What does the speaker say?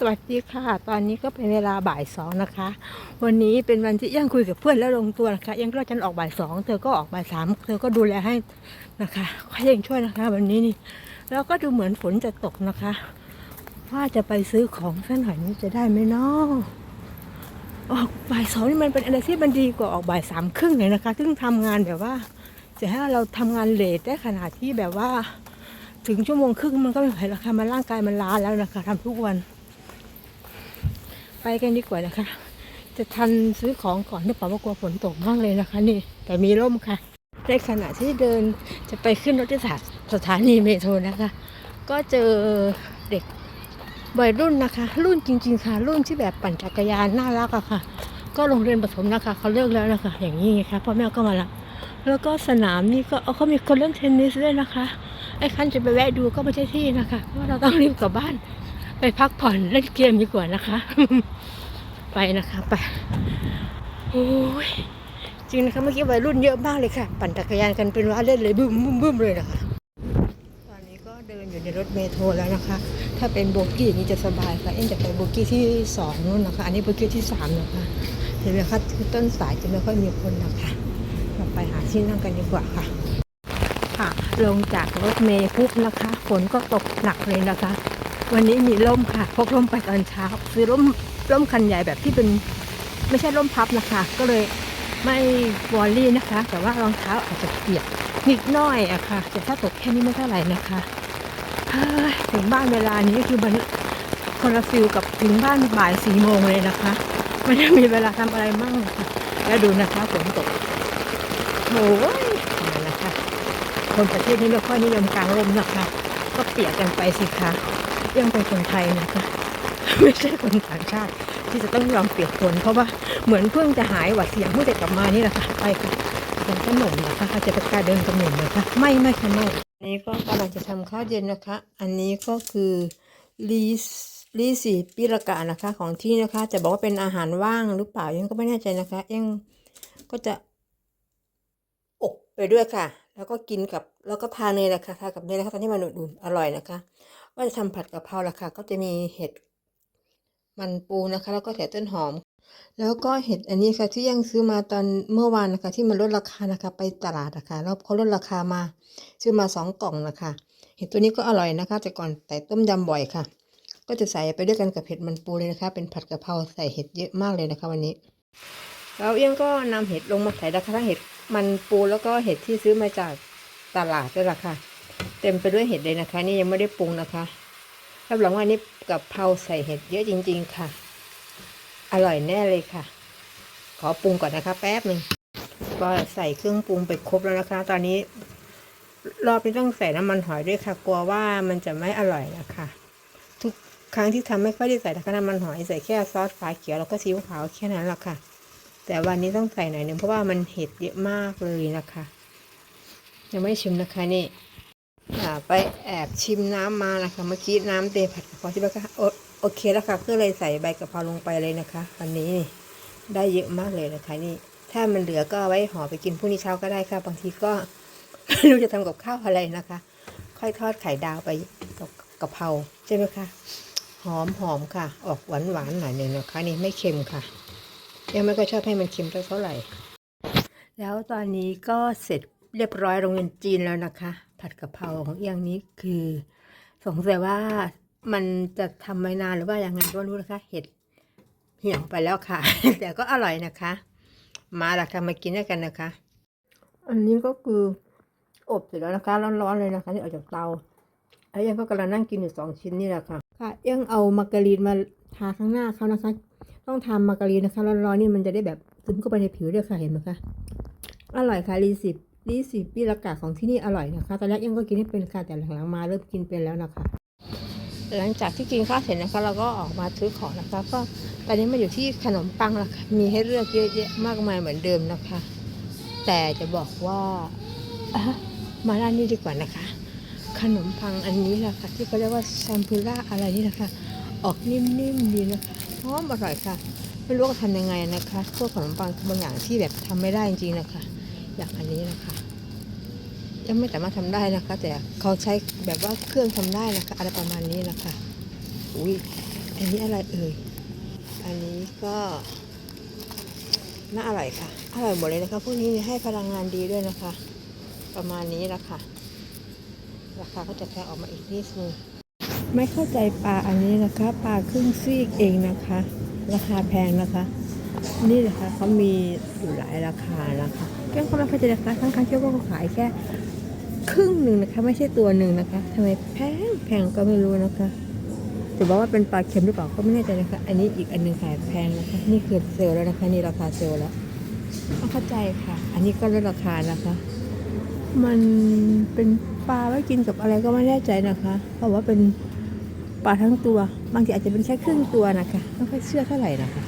สวัสดีค่ะ ตอนนี้ก็เป็นเวลาบ่ายสองนะคะ วันนี้เป็นวันที่ยังคุยกับเพื่อนแล้วลงตัวนะคะ ยังก็ฉันออกบ่ายสองเธอก็ออกบ่ายสามเธอก็ดูแลให้นะคะขอยังช่วยนะคะ วันนี้นี่ แล้วก็ดูเหมือนฝนจะตกนะคะ ว่าจะไปซื้อของสักหน่อยนี้จะได้ไหมเนาะออกบ่ายสองนี่มันเป็นอะไรที่มันดีกว่าออกบ่ายสามครึ่งเลยนะคะ ซึ่งทำงานแบบว่า จะให้เราทำงานเลทได้ขนาดที่แบบว่า ถึงชั่วโมงครึ่งมันก็ไม่ไหวแล้วค่ะมันร่างกายมันล้าแล้วนะคะทำทุกวัน ไปกันดีกว่านะคะ จะทันซื้อของก่อนหรือเปล่าว่ากลัวฝนตกมากเลยนะคะ นี่ แต่มีร่มค่ะ ในขณะที่เดินจะไปขึ้นรถที่สถานีเมโทรนะคะ ก็เจอเด็กวัยรุ่นนะคะ รุ่นจริง ๆ ค่ะ รุ่นที่แบบปั่นจักรยานน่ารักอะค่ะ ก็โรงเรียนประถมนะคะเขาเลิกแล้วนะคะ อย่างนี้ไงคะพ่อแม่ก็มารับแล้วก็สนามนี่ก็เอาเขามีคนเล่นเทนนิสด้วยนะคะ ไอ้คันจะไปแวะดูก็ไม่ใช่ที่นะคะเพราะเราต้องรีบกลับบ้าน ไปพักผ่อนเล่นเกมดีกว่านะคะ ไปนะคะไปโอ้ยจริงนะคะเมื่อกี้วัยรุ่นเยอะมากเลยค่ะ ปั่นจักรยานกันเป็นว่าเล่นเลยบึ้มบึ้มบึ้มเลยนะคะตอนนี้ก็เดินอยู่ในรถเมโทรแล้วนะคะ ถ้าเป็นโบกี้อย่างนี้จะสบายค่ะเอ็นจะไปโบกี้ที่สองนู่นนะคะ อันนี้โบกี้ที่สามนะคะเห็นไหมคะคือต้นสายจะไม่ค่อยมีคนนะคะเราไปหาที่นั่งกันดีกว่าค่ะ ค่ะ ลงจากรถเมล์ปุ๊บนะคะฝนก็ตกหนักเลยนะคะ วันนี้มีร่มค่ะพกร่มไปตอนเช้าซื้อร่มร่มคันใหญ่แบบที่เป็นไม่ใช่ร่มพับนะคะ ก็เลยไม่วอลลี่นะคะ แต่ว่ารองเท้าอาจจะเปียกนิดน้อยอะค่ะแต่ถ้าตกแค่นี้ไม่เท่าไหร่นะคะถึงบ้านเวลานี้คือมันคนละฟิลกับถึงบ้านบ่ายสี่โมงเลยนะคะไมันจะมีเวลาทำอะไรมั่งค่ะแล้วดูนะคะฝนตกโอ้ยนะคะคนประเทศนี้ไม่ค่อยนิยมกลางร่มนะคะ ก็เปียกกันไปสิคะ ยังเป็นคนไทยนะคะไม่ใช่คนต่างชาติ ที่จะต้องยอมเปียกฝนเพราะว่าเหมือนเพิ่งจะหายหวัดเสียงเพิ่งจะกลับมานี่แหละค่ะไปค่ะเป็นขนมนะคะจะเป็นการเดินกำเนิดนะคะไม่ไม่ค่ไม่อันนี้ก็กำลังจะทำข้าวเย็นนะคะ อันนี้ก็คือลีสลีสีปิรกานะคะของที่นะคะ จะบอกว่าเป็นอาหารว่างหรือเปล่ายังก็ไม่แน่ใจนะคะยังก็จะอบไปด้วยค่ะ แล้วก็กินกับแล้วก็ทานเนยนะคะทานกับเนยนะคะตอนที่มันอุ่นๆอร่อยนะคะ ว่าจะทำผัดกะเพราละค่ะ ก็จะมีเห็ดมันปูนะคะ แล้วก็เห็ดต้นหอม แล้วก็เห็ดอันนี้ค่ะที่ยังซื้อมาตอนเมื่อวานนะคะ ที่มันลดราคานะคะ ไปตลาดนะคะแล้วเขาลดราคามา ซื้อมาสองกล่องนะคะ เห็ดตัวนี้ก็อร่อยนะคะ แต่ก่อนแต่ต้มยำบ่อยค่ะ ก็จะใส่ไปด้วยกันกับเห็ดมันปูเลยนะคะ เป็นผัดกะเพราใส่เห็ดเยอะมากเลยนะคะ วันนี้แล้วเอี้ยงก็นำเห็ดลงมาใส่นะคะทั้งเห็ดมันปูแล้วก็เห็ดที่ซื้อมาจากตลาดด้วยล่ะค่ะ ต็มไปด้วยเห็ดเลยนะคะ นี่ยังไม่ได้ปรุงนะคะรับรองว่านี่กับเพราใส่เห็ดเยอะจริง ๆ ค่ะ อร่อยแน่เลยค่ะ ขอปรุงก่อนนะคะ แป๊บหนึ่งก็ใส่เครื่องปรุงไปครบแล้วนะคะ ตอนนี้ รอบนี้ต้องใส่น้ำมันหอยด้วยค่ะ กลัวว่ามันจะไม่อร่อยนะคะ ทุกครั้งที่ทำไม่ค่อยได้ใส่นะคะน้ำมันหอยใส่แค่ซอสฟ้าเขียวแล้วก็ซีอิ๊วขาวแค่นั้นแหละค่ะ แต่วันนี้ต้องใส่หน่อยหนึ่งเพราะว่ามันเห็ดเยอะมากเลยนะคะ ยังไม่ชิมนะคะนี่ ไปแอบชิมน้ำมานะคะเมื่อกี้น้ำเตผัดกะเพราที่บ้านก็โอโอเคแล้วค่ะก็เลยใส่ใบกะเพราลงไปเลยนะคะวันนี้นี่ได้เยอะมากเลยนะคะนี่ ถ้ามันเหลือก็เอาไว้ห่อไปกินพรุ่งนี้เช้าก็ได้ค่ะ บางทีก็ไม่รู้จะทำกับข้าวอะไรนะคะ ค่อยทอดไข่ดาวไปกับกะเพราใช่ไหมคะหอมหอมค่ะ ออกหวานหวานหน่อยหนึ่งนะคะ นี่ไม่เค็มค่ะยังไม่ก็ชอบให้มันเค็มเท่าไหร่ แล้วตอนนี้ก็เสร็จเรียบร้อยโรงเรียนจีนแล้วนะคะ ผัดกะเพราของเอียงนี้คือ สงสัยว่ามันจะทำไม่นานหรือว่ายังไงก็ไม่รู้นะคะเห็ดเหี่ยวไปแล้วค่ะ แต่ก็อร่อยนะคะ มาละค่ะมากินด้วยกันนะคะ อันนี้ก็คืออบเสร็จแล้วนะคะร้อนๆเลยนะคะที่ออกจากเตาแล้วยังก็กำลังนั่งกินอยู่สองชิ้นนี่แหละค่ะ ค่ะเอียงเอามาการีนมาทาข้างหน้าเขานะคะ ต้องทำมาการีนนะคะร้อนๆนี่มันจะได้แบบซึมเข้าไปในผิวด้วยค่ะเห็นไหมคะอร่อยค่ะรีสิบ รีสิบปีละกาของที่นี่อร่อยนะคะตอนแรกยังก็กินไม่เป็นค่ะแต่หลังๆมาเริ่มกินเป็นแล้วนะคะ หลังจากที่กินข้าวเสร็จนะคะ เราก็ออกมาซื้อของนะคะก็ตอนนี้มาอยู่ที่ขนมปังล้วค่ะมีให้เลือกเยอะแยะมากมายเหมือนเดิมนะคะ แต่จะบอกว่ามาร้านนี้ดีกว่านะคะ ขนมปังอันนี้แหละค่ะที่เขาเรียกว่าแซมพูล่าอะไรนี่นะคะ ออกนิ่มๆดีนะคะหอมอร่อยค่ะไม่รู้ว่าทำยังไงนะคะพวกขนมปังบางอย่างที่แบบทำไม่ได้จริงๆนะคะ อย่างอันนี้นะคะยังไม่สามารถทำได้นะคะ แต่เขาใช้แบบว่าเครื่องทำได้นะคะ อะไรประมาณนี้นะคะอุ้ยอันนี้อะไรเอ่ยอันนี้ก็น่าอร่อยค่ะอร่อยหมดเลยนะคะพวกนี้ให้พลังงานดีด้วยนะคะ ประมาณนี้ละค่ะราคาก็จะแพงออกมาอีกนิดนึงไม่เข้าใจปลาอันนี้นะคะปลาครึ่งซีกเองนะคะ ราคาแพงนะคะ นี่นะคะเขามีอยู่หลายราคานะคะแก้วเขาไม่เข้าใจนะคะทั้งครั้งที่ว่าเขาขายแค่ครึ่งหนึ่งนะคะ ไม่ใช่ตัวหนึ่งนะคะทำไมแพงแพงก็ไม่รู้นะคะจะบอกว่าเป็นปลาเค็มหรือเปล่าก็ไม่แน่ใจนะคะ อันนี้อีกอันหนึ่งขายแพงนะคะ นี่คือเซลล์แล้วนะคะ นี่ราคาเซลล์แล้วต้องเข้าใจค่ะ อันนี้ก็ลดราคานะคะ มันเป็นปลาไว้กินกับอะไรก็ไม่แน่ใจนะคะ เพราะว่าเป็นปลาทั้งตัว บางทีอาจจะเป็นแค่ครึ่งตัวนะคะ ไม่ค่อยเชื่อเท่าไหร่นะคะ